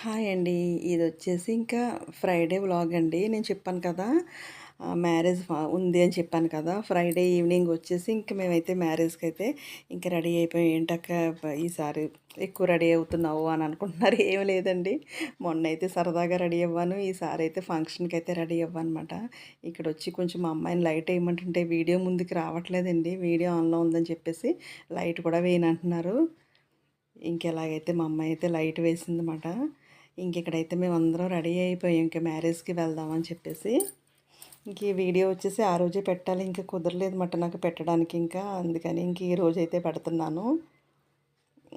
Hi అండి. ఇది వచ్చేసి ఇంకా ఫ్రైడే వ్లాగ్ అండి. నేను చెప్పాను కదా మ్యారేజ్ ఉంది అని చెప్పాను కదా ఫ్రైడే ఈవినింగ్ వచ్చేసి ఇంక మేమైతే మ్యారేజ్కి అయితే ఇంకా రెడీ అయిపోయి. ఏంటక్క ఈసారి ఎక్కువ రెడీ అవుతున్నావు అని అనుకుంటున్నారు. ఏం లేదండి. మొన్న అయితే సరదాగా రెడీ అవ్వాను. ఈసారి అయితే ఫంక్షన్కి అయితే రెడీ అవ్వనమాట ఇక్కడ వచ్చి కొంచెం మా అమ్మాయిని లైట్ వేయమంటుంటే వీడియో ముందుకు రావట్లేదండి. వీడియో ఆన్లో ఉందని చెప్పేసి లైట్ కూడా వేయనంటున్నారు. ఇంకెలాగైతే మా అమ్మాయి అయితే లైట్ వేసిందన్నమాట. ఇంకెక్కడైతే మేము అందరం రెడీ అయిపోయాం ఇంకా మ్యారేజ్కి వెళ్దామని చెప్పేసి. ఇంక ఈ వీడియో వచ్చేసి ఆ రోజే పెట్టాలి ఇంకా కుదరలేదు మాట నాకు పెట్టడానికి ఇంకా. అందుకని ఇంక ఈ రోజు అయితే పెడుతున్నాను.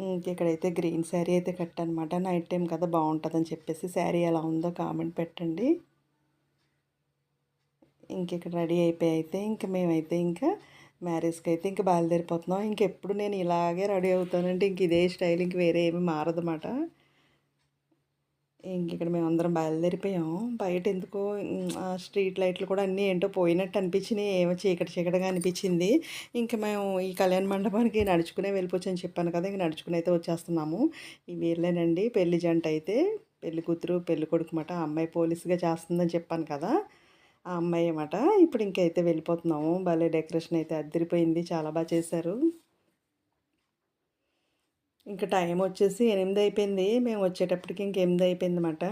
ఇంక ఇక్కడైతే గ్రీన్ శారీ అయితే కట్టనమాట. నైట్ టైం కదా బాగుంటుందని చెప్పేసి శారీ ఎలా ఉందో కామెంట్ పెట్టండి. ఇంక ఇక్కడ రెడీ అయిపోయి అయితే ఇంక మేమైతే ఇంకా మ్యారేజ్కి అయితే ఇంక బయలుదేరిపోతున్నాం. ఇంకెప్పుడు నేను ఇలాగే రెడీ అవుతానంటే ఇంక ఇదే స్టైల్ ఇంక వేరే ఏమి మారదన్నమాట ఇంక ఇక్కడ మేము అందరం బయలుదేరిపోయాం బయట ఎందుకో ఆ స్ట్రీట్ లైట్లు కూడా అన్నీ ఏంటో పోయినట్టు అనిపించినాయి. ఏమో చీకటి చీకటిగా అనిపించింది. ఇంకా మేము ఈ కళ్యాణ మండపానికి నడుచుకునే వెళ్ళిపోవచ్చు అని చెప్పాను కదా ఇంక నడుచుకుని అయితే వచ్చేస్తున్నాము. ఈ వీళ్ళేనండి పెళ్ళి జంట అయితే పెళ్ళి కూతురు పెళ్ళి కొడుకు మాట అమ్మాయి పోలీసుగా చేస్తుందని చెప్పాను కదా ఆ అమ్మాయి అన్నమాట ఇప్పుడు ఇంకైతే వెళ్ళిపోతున్నాము. భలే డెకరేషన్ అయితే అద్దరిపోయింది. చాలా బాగా చేశారు. ఇంకా టైం వచ్చేసి ఎనిమిది అయిపోయింది. మేము వచ్చేటప్పటికి ఇంక ఎనిమిది అయిపోయింది అనమాట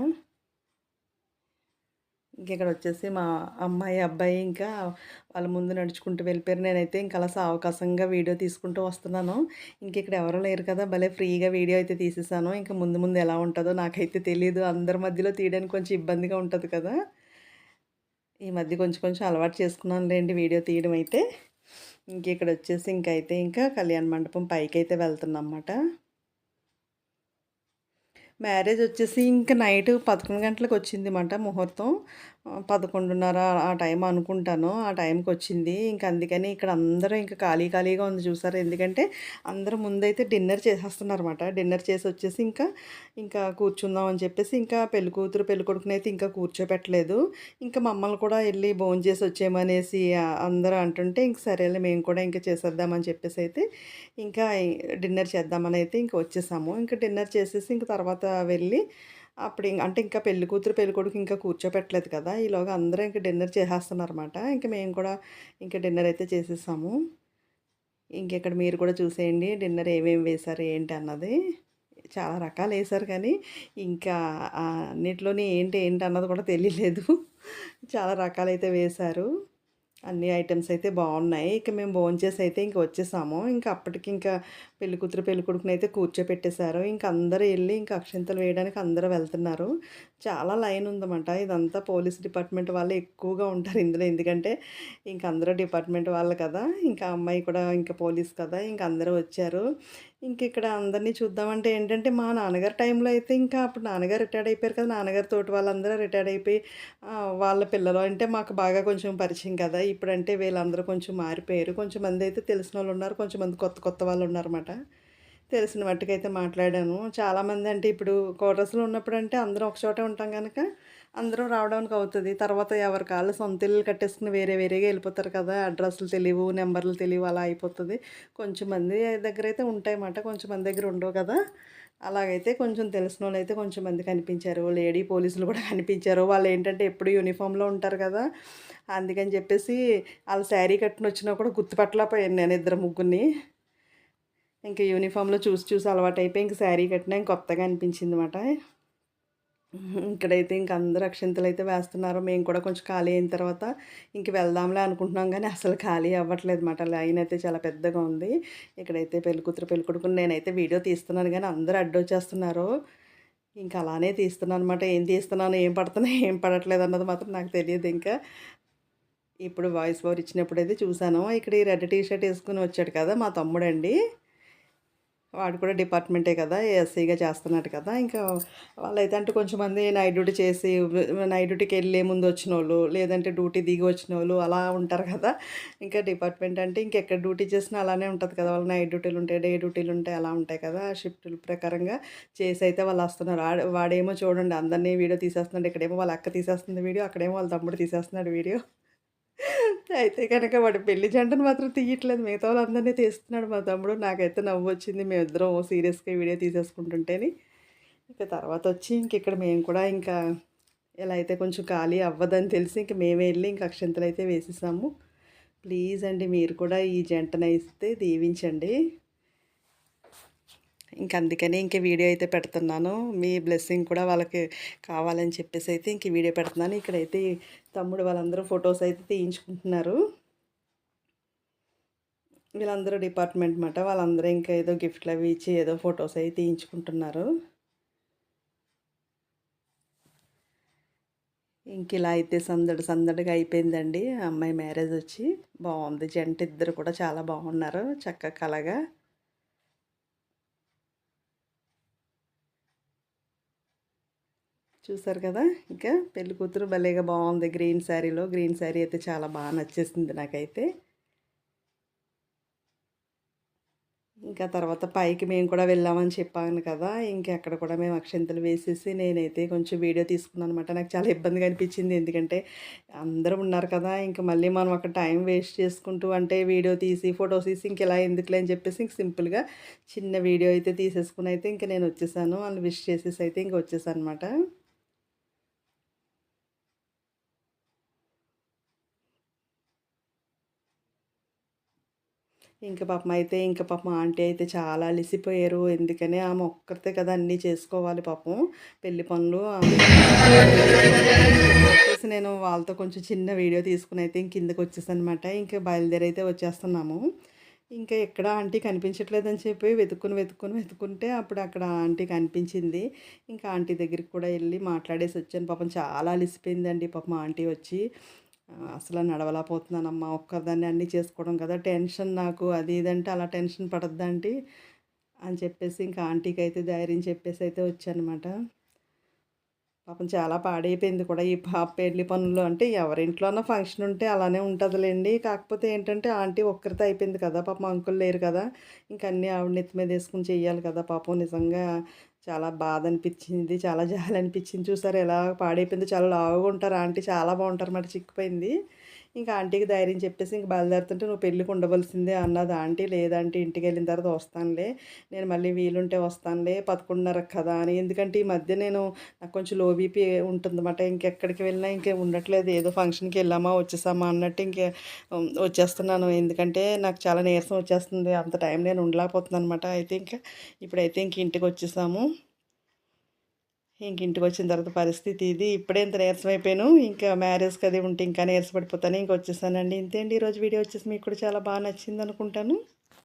ఇంక ఇక్కడ వచ్చేసి మా అమ్మాయి అబ్బాయి ఇంకా వాళ్ళ ముందు నడుచుకుంటూ వెళ్ళిపోయారు. నేనైతే ఇంకా అలా అవకాశంగా వీడియో తీసుకుంటూ వస్తున్నాను. ఇంక ఇక్కడ లేరు కదా భలే ఫ్రీగా వీడియో అయితే తీసేసాను. ఇంకా ముందు ముందు ఎలా ఉంటుందో నాకైతే తెలియదు అందరి మధ్యలో తీయడానికి కొంచెం ఇబ్బందిగా ఉంటుంది కదా. ఈ మధ్య కొంచెం కొంచెం అలవాటు చేసుకున్నాను లేండి వీడియో తీయడం అయితే. ఇంక ఇక్కడ వచ్చేసి ఇంకైతే ఇంకా కళ్యాణ మండపం పైకి అయితే వెళ్తున్నాం అన్నమాట. మ్యారేజ్ వచ్చేసి ఇంకా నైట్ పదకొండు గంటలకు వచ్చింది మాట ముహూర్తం. పదకొండున్నర ఆ టైం అనుకుంటాను. ఆ టైంకి వచ్చింది ఇంకా అందుకని ఇక్కడ అందరూ ఇంకా ఖాళీ ఖాళీగా ఉంది చూసారు? ఎందుకంటే అందరూ ముందైతే డిన్నర్ చేసేస్తున్నారు అనమాట డిన్నర్ చేసి వచ్చేసి ఇంకా ఇంకా కూర్చుందాం అని చెప్పేసి ఇంకా పెళ్ళి కూతురు పెళ్ళి కొడుకునైతే అయితే ఇంకా కూర్చోపెట్టలేదు. ఇంకా మమ్మల్ని కూడా వెళ్ళి భోజనం చేసి వచ్చేయమనేసి అందరూ అంటుంటే ఇంక సరేలే మేము కూడా ఇంకా చేసేద్దామని చెప్పేసి అయితే ఇంకా డిన్నర్ చేద్దామని అయితే ఇంకా వచ్చేసాము. ఇంకా డిన్నర్ చేసేసి ఇంక తర్వాత వెళ్ళి అప్పుడు అంటే ఇంకా పెళ్ళి కూతురు పెళ్ళి కొడుకు ఇంకా కూర్చోపెట్టలేదు కదా. ఈలోగా అందరూ ఇంకా డిన్నర్ చేసేస్తున్నారు అనమాట ఇంకా మేము కూడా ఇంకా డిన్నర్ అయితే చేసేసాము. ఇంకెక్కడ మీరు కూడా చూసేయండి డిన్నర్ ఏమేమి వేశారు ఏంటి అన్నది. చాలా రకాలు వేశారు కానీ ఇంకా అన్నిట్లోని ఏంటి ఏంటి అన్నది కూడా తెలియలేదు. చాలా రకాలైతే వేశారు. అన్ని ఐటమ్స్ అయితే బాగున్నాయి. ఇక మేము భోంచేసి అయితే ఇంక వచ్చేసాము. ఇంకా అప్పటికి ఇంకా పెళ్ళి కూతురు పెళ్ళి కొడుకుని అయితే కూర్చోపెట్టేశారు. ఇంకా అందరూ వెళ్ళి ఇంకా అక్షంతలు వేయడానికి అందరూ వెళ్తున్నారు. చాలా లైన్ ఉందన్నమాట. ఇదంతా పోలీస్ డిపార్ట్మెంట్ వాళ్ళు ఎక్కువగా ఉంటారు ఇందులో. ఎందుకంటే ఇంకా అందరూ డిపార్ట్మెంట్ వాళ్ళు కదా. ఇంకా అమ్మాయి కూడా ఇంకా పోలీస్ కదా. ఇంకా అందరూ వచ్చారు. ఇంక ఇక్కడ అందరినీ చూద్దామంటే ఏంటంటే మా నాన్నగారు టైంలో అయితే ఇంకా అప్పుడు నాన్నగారు రిటైర్డ్ అయిపోయారు కదా నాన్నగారి తోటి వాళ్ళందరూ రిటైర్డ్ అయిపోయి వాళ్ళ పిల్లలు అంటే మాకు బాగా కొంచెం పరిచయం కదా ఇప్పుడంటే వీళ్ళందరూ కొంచెం మారిపోయారు. కొంచెం మంది అయితే తెలిసిన వాళ్ళు ఉన్నారు కొంచెం మంది కొత్త కొత్త వాళ్ళు ఉన్నారన్నమాట. తెలిసిన మట్టుకైతే మాట్లాడాను. చాలామంది అంటే ఇప్పుడు క్వార్టర్స్లో ఉన్నప్పుడు అంటే అందరం ఒక చోటే ఉంటాం కనుక అందరూ రావడానికి అవుతుంది. తర్వాత ఎవరి కాళ్ళు సొంత ఇల్లు కట్టేసుకుని వేరే వేరేగా వెళ్ళిపోతారు కదా. అడ్రస్లు తెలియవు నెంబర్లు తెలియవు అలా అయిపోతుంది. కొంచెం మంది దగ్గర అయితే ఉంటాయన్నమాట. కొంచెం మంది దగ్గర ఉండవు కదా. అలాగైతే కొంచెం తెలిసిన వాళ్ళు అయితే కొంచెం మంది కనిపించారు. లేడీ పోలీసులు కూడా కనిపించారు. వాళ్ళు ఏంటంటే ఎప్పుడు యూనిఫామ్లో ఉంటారు కదా. అందుకని చెప్పేసి వాళ్ళ శారీ కట్టుని వచ్చినా కూడా గుర్తుపట్టలేకపోయాను నేను ఇద్దరు ముగ్గురిని. ఇంకా యూనిఫామ్లో చూసి చూసి అలవాటు అయిపోయి ఇంక శారీ కట్టినా ఇంక కొత్తగా అనిపించింది అనమాట ఇక్కడైతే ఇంక అందరూ అక్షింతలు అయితే వేస్తున్నారు. మేము కూడా కొంచెం ఖాళీ అయిన తర్వాత ఇంక వెళ్దాంలే అనుకుంటున్నాం కానీ అసలు ఖాళీ అవ్వట్లేదు అనమాట లైన్ అయితే చాలా పెద్దగా ఉంది. ఇక్కడైతే పెళ్ళి కూతురు పెళ్ళి కొడుకుని నేనైతే వీడియో తీస్తున్నాను కానీ అందరూ అడ్డొచ్చేస్తున్నారు ఇంకా అలానే తీస్తున్నాను అనమాట ఏం తీస్తున్నాను ఏం పడుతున్నా ఏం పడట్లేదు అన్నది మాత్రం నాకు తెలియదు ఇంకా. ఇప్పుడు వాయిస్ ఓవర్ ఇచ్చినప్పుడు అయితే చూశాను. ఇక్కడ ఈ రెడ్ టీ షర్ట్ వేసుకుని వచ్చాడు కదా మా తమ్ముడండి. వాడు కూడా డిపార్ట్మెంటే కదా ఎస్సీగా చేస్తున్నాడు కదా. ఇంకా వాళ్ళైతే అంటే కొంచెం మంది నైట్ డ్యూటీ చేసి నైట్ డ్యూటీకి వెళ్ళే ముందు వచ్చిన వాళ్ళు లేదంటే డ్యూటీ దిగి వచ్చిన వాళ్ళు అలా ఉంటారు కదా. ఇంకా డిపార్ట్మెంట్ అంటే ఇంకెక్కడ డ్యూటీ చేసినా అలానే ఉంటుంది కదా. వాళ్ళు నైట్ డ్యూటీలు ఉంటాయి డే డ్యూటీలు ఉంటాయి అలా ఉంటాయి కదా. షిఫ్టుల ప్రకారంగా చేసి అయితే వాళ్ళు వస్తున్నారు. వాడేమో చూడండి అందరినీ వీడియో తీసేస్తున్నాడు ఇక్కడేమో వాళ్ళ అక్క తీసేస్తుంది వీడియో అక్కడేమో వాళ్ళ తమ్ముడు తీసేస్తున్నాడు వీడియో. అయితే కనుక వాడు పెళ్ళి జంటను మాత్రం తీయట్లేదు. మిగతా వాళ్ళందరినీ తీస్తున్నాడు మా తమ్ముడు. నాకైతే నవ్వు వచ్చింది. మేమిద్దరం సీరియస్గా వీడియో తీసేసుకుంటుంటేని. ఇక తర్వాత వచ్చి ఇంక ఇక్కడ మేము కూడా ఇంకా ఎలా అయితే కొంచెం ఖాళీ అవ్వదని తెలిసి ఇంక మేమే వెళ్ళి ఇంక అక్షంతలు అయితే వేసేసాము. ప్లీజ్ అండి మీరు కూడా ఈ జంటనైతే దీవించండి. ఇంక అందుకని ఇంక వీడియో అయితే పెడుతున్నాను. మీ బ్లెస్సింగ్ కూడా వాళ్ళకి కావాలని చెప్పేసి అయితే ఇంక వీడియో పెడుతున్నాను. ఇక్కడైతే తమ్ముడు వాళ్ళందరూ ఫొటోస్ అయితే తీయించుకుంటున్నారు. వీళ్ళందరూ డిపార్ట్మెంట్ మాట వాళ్ళందరూ ఇంకా ఏదో గిఫ్ట్లు అవి ఇచ్చి ఏదో ఫొటోస్ అయితే తీయించుకుంటున్నారు. ఇంక ఇలా అయితే సందడి సందడిగా అయిపోయిందండి. అమ్మాయి మ్యారేజ్ వచ్చి బాగుంది. జంట ఇద్దరు కూడా చాలా బాగున్నారు. చక్క కలగా చూసారు కదా? ఇంకా పెళ్ళి కూతురు భలేగా బాగుంది గ్రీన్ శారీలో. గ్రీన్ శారీ అయితే చాలా బాగా నచ్చేసింది నాకైతే. ఇంకా తర్వాత పైకి మేము కూడా వెళ్ళామని చెప్పాను కదా. ఇంకా అక్కడ కూడా మేము అక్షంతలు వేసేసి నేనైతే కొంచెం వీడియో తీసుకున్నాను అనమాట నాకు చాలా ఇబ్బందిగా అనిపించింది. ఎందుకంటే అందరూ ఉన్నారు కదా ఇంకా మళ్ళీ మనం అక్కడ టైం వేస్ట్ చేసుకుంటూ అంటే వీడియో తీసి ఫొటోస్ తీసి ఇంక ఇలా ఎందుకులే అని చెప్పేసి ఇంక సింపుల్గా చిన్న వీడియో అయితే తీసేసుకుని అయితే ఇంకా నేను వచ్చేసాను. వాళ్ళు విష్ చేసేసి అయితే ఇంక వచ్చేసాను అనమాట ఇంక పాపం అయితే ఇంక పాపం ఆంటీ అయితే చాలా అలిసిపోయారు. ఎందుకని ఆమె ఒక్కరితే కదా అన్నీ చేసుకోవాలి పాపం. పెళ్ళి పనులు వచ్చేసి నేను వాళ్ళతో కొంచెం చిన్న వీడియో తీసుకుని అయితే ఇంక కిందకి వచ్చేసాను అనమాట ఇంకా బయలుదేరి అయితే వచ్చేస్తున్నాము. ఇంకా ఎక్కడ ఆంటీ కనిపించట్లేదని చెప్పి వెతుక్కుని వెతుక్కుని వెతుక్కుంటే అప్పుడు అక్కడ ఆంటీ కనిపించింది. ఇంకా ఆంటీ దగ్గరికి కూడా వెళ్ళి మాట్లాడేసి వచ్చాను. పాపం చాలా అలిసిపోయిందండి. పాపం ఆంటీ వచ్చి అసలు నడవలేకపోతున్నానమ్మా ఒక్కదాన్ని అన్నీ చేసుకోవడం కదా టెన్షన్ నాకు అది ఇదంటే అలా టెన్షన్ పడద్దంటే అని చెప్పేసి ఇంకా ఆంటీకి అయితే ధైర్యం చెప్పేసి అయితే వచ్చానమాట. పాపం చాలా పాడైపోయింది కూడా ఈ పాప పెళ్ళి పనులు అంటే ఎవరింట్లోనో ఫంక్షన్ ఉంటే అలానే ఉంటుందిలేండి. కాకపోతే ఏంటంటే ఆంటీ ఒక్కరితో అయిపోయింది కదా పాపం అంకుల్ లేరు కదా. ఇంక అన్నీ ఆవిడ నెత్తి మీద వేసుకుని చెయ్యాలి కదా పాపం. నిజంగా చాలా బాధ అనిపించింది చాలా జాలి అనిపించింది. చూసారు ఎలా పాడైపోయింది. చాలా లావుగా ఉంటారు ఆంటీ చాలా బాగుంటారు మాట. చిక్కిపోయింది. ఇంకా ఆంటీకి ధైర్యం చెప్పేసి ఇంక బయలుదేరుతుంటే నువ్వు పెళ్ళికి ఉండవలసిందే అన్నది. ఆంటీ లేదంటే ఇంటికి వెళ్ళిన తర్వాత వస్తానులే. నేను మళ్ళీ వీలుంటే వస్తానులే. పదకొండున్నర కదా అని. ఎందుకంటే ఈ మధ్య నేను నాకు కొంచెం లో బీపీ ఉంటుందన్నమాట. ఇంకెక్కడికి వెళ్ళినా ఇంకే ఉండట్లేదు. ఏదో ఫంక్షన్కి వెళ్ళామా వచ్చేసామా అన్నట్టు ఇంకే వచ్చేస్తున్నాను. ఎందుకంటే నాకు చాలా నీరసం వచ్చేస్తుంది. అంత టైం నేను ఉండలేకపోతున్నాను అనమాట అయితే ఇంకా ఇప్పుడైతే ఇంక ఇంటికి వచ్చేసాము. ఇంక ఇంటికి వచ్చిన తర్వాత పరిస్థితి ఇది. ఇప్పుడే ఇంత నీరసం అయిపోయాను. ఇంకా మ్యారేజ్కి అది ఉంటే ఇంకా నీరసపడిపోతాను. ఇంక వచ్చేసానండి. ఇంతేండి ఈరోజు వీడియో వచ్చేసి మీకు కూడా చాలా బాగా నచ్చింది అనుకుంటాను.